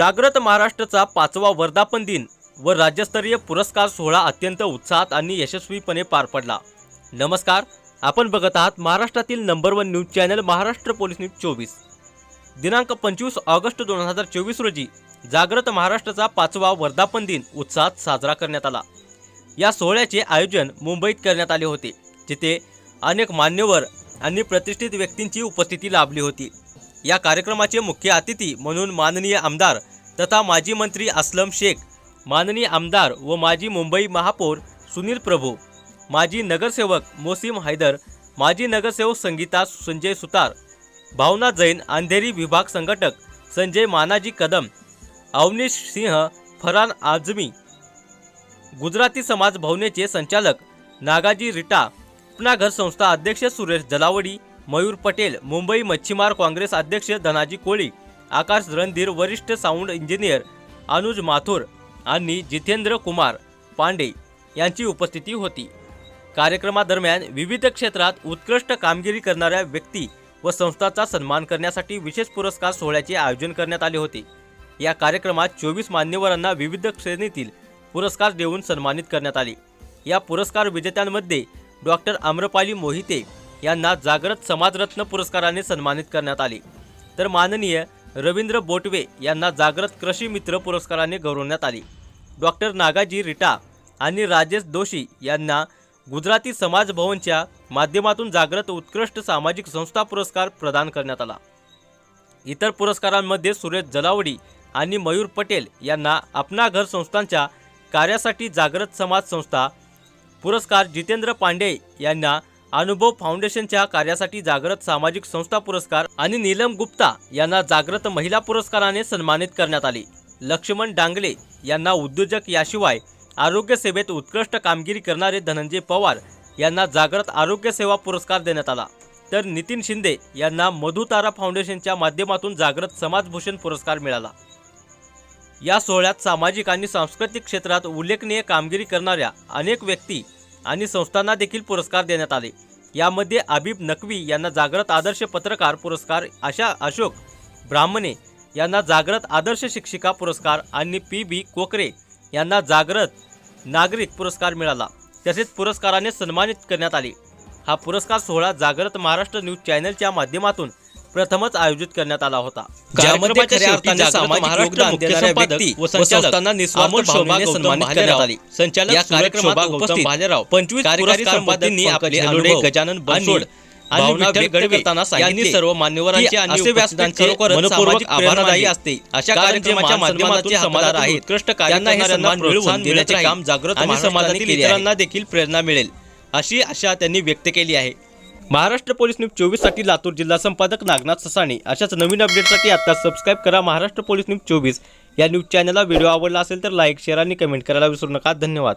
जागृत महाराष्ट्रचा पाचवा वर्धापन दिन व राज्यस्तरीय पुरस्कार सोहळा अत्यंत उत्साहात आणि यशस्वीपणे पार पडला. नमस्कार आपण बघत आहात महाराष्ट्रातील number one news channel Maharashtra police news चोवीस. दिनांक पंचवीस ऑगस्ट दोन हजार चोवीस रोजी जागृत महाराष्ट्राचा पाचवा वर्धापन दिन उत्साहात साजरा करण्यात आला. या सोहळ्याचे आयोजन मुंबईत करण्यात आले होते जिथे अनेक मान्यवर आणि प्रतिष्ठित व्यक्तींची उपस्थिती लाभली होती. या कार्यक्रमाचे मुख्य अतिथी म्हणून माननीय आमदार तथा माजी मंत्री असलम शेख माननीय आमदार व माजी मुंबई महापौर सुनील प्रभू माजी नगरसेवक मोसीम हैदर माजी नगरसेवक संगीता संजय सुतार भावना जैन अंधेरी विभाग संघटक संजय मानाजी कदम अवनीश सिंह फरान आझमी गुजराती समाज भवनेचे संचालक नागाजी रिटा उपनाघर संस्था अध्यक्ष सुरेश जलावडी मयूर पटेल मुंबई मच्छीमार काँग्रेस अध्यक्ष धनाजी कोळी आकाश रणधीर वरिष्ठ साऊंड इंजिनियर अनुज माथुर आणि जितेंद्र कुमार पांडे यांची उपस्थिती होती. कार्यक्रमादरम्यान विविध क्षेत्रात उत्कृष्ट कामगिरी करणाऱ्या व्यक्ती व संस्थांचा सन्मान करण्यासाठी विशेष पुरस्कार सोहळ्याचे आयोजन करण्यात आले होते. या कार्यक्रमात चोवीस मान्यवरांना विविध श्रेणीतील पुरस्कार देऊन सन्मानित करण्यात आले. या पुरस्कार विजेत्यांमध्ये डॉक्टर आम्रपाली मोहिते यांना जागृत समाजरत्न पुरस्काराने सन्मानित करण्यात आले. तर माननीय रवींद्र बोटवे यांना जागृत कृषी मित्र पुरस्काराने गौरवण्यात आले. डॉक्टर नागाजी रिटा आणि राजेश दोशी यांना गुजराती समाज भवनच्या माध्यमातून जागृत उत्कृष्ट सामाजिक संस्था पुरस्कार प्रदान करण्यात आला. इतर पुरस्कारांमध्ये सुरेश जलावडी आणि मयूर पटेल यांना अपना घर संस्थांच्या कार्यासाठी जागृत समाज संस्था पुरस्कार जितेंद्र पांडे यांना अनुभव फाउंडेशनच्या कार्यासाठी जागृत सामाजिक संस्था पुरस्कार आणि नीलम गुप्ता यांना जागृत महिला पुरस्काराने सन्मानित करण्यात आले. लक्ष्मण डांगले यांना उद्योजक याशिवाय आरोग्य सेवेत उत्कृष्ट कामगिरी करणारे धनंजय पवार यांना जागृत आरोग्य सेवा पुरस्कार देण्यात आला. तर नितीन शिंदे यांना मधुतारा फाउंडेशनच्या माध्यमातून जागृत समाजभूषण पुरस्कार मिळाला. या सोहळ्यात सामाजिक आणि सांस्कृतिक क्षेत्रात उल्लेखनीय कामगिरी करणाऱ्या अनेक व्यक्ती आणि संस्थांना देखील पुरस्कार देण्यात आले. यामध्ये आबिब नकवी यांना जागृत आदर्श पत्रकार पुरस्कार आशा अशोक ब्राह्मणे यांना जागृत आदर्श शिक्षिका पुरस्कार आणि पी बी कोकरे यांना जागृत नागरिक पुरस्कार मिळाला. तसेच पुरस्काराने सन्मानित करण्यात आले. हा पुरस्कार सोहळा जागृत महाराष्ट्र न्यूज चॅनलच्या माध्यमातून प्रथमच आयोजित करण्यात आला होता. ज्यामध्ये कार्यक्रमाच्या खऱ्या शेवटी अर्थाने जागृत सामाजिक महाराष्ट्र योगदान मुख्य देणाऱ्या संपादक व्यक्ती व व संचालक संस्थांना निस्वार्थ अमोल शोभा भावनेने गौतम सन्मानित भालेराव, करण्यात आली. संचालक या सुरेश कार्यक्रमात शोभा उपस्थित गौतम भालेराव, पंचवीस कार्यकारी पुरस्कार संपादकांनी पंकज आपले हेलोडे, अनुभव गजानन बनसोड आणि विठ्ठल यांनी सर्व मान्यवरांचे आणि असे व्यासपीठ मनपूर्वक आभारदायी असते. अशा कार्यक्रमाच्या माध्यमातून उत्कृष्ट हे सन्मान देण्याचे काम जागृत आणि समाजातील. इतरांना देखील प्रेरणा मिळेल अशी आशा त्यांनी व्यक्त केली आहे. महाराष्ट्र पोलीस न्यूज चोवीससाठी लातूर जिल्हा संपादक नागनाथ ससाणे. अशाच नवीन अपडेटसाठी आता सबस्क्राईब करा महाराष्ट्र पोलीस न्यूज चोवीस. या न्यूज चॅनलला व्हिडिओ आवडला असेल तर लाईक शेअर आणि कमेंट करायला विसरू नका. धन्यवाद.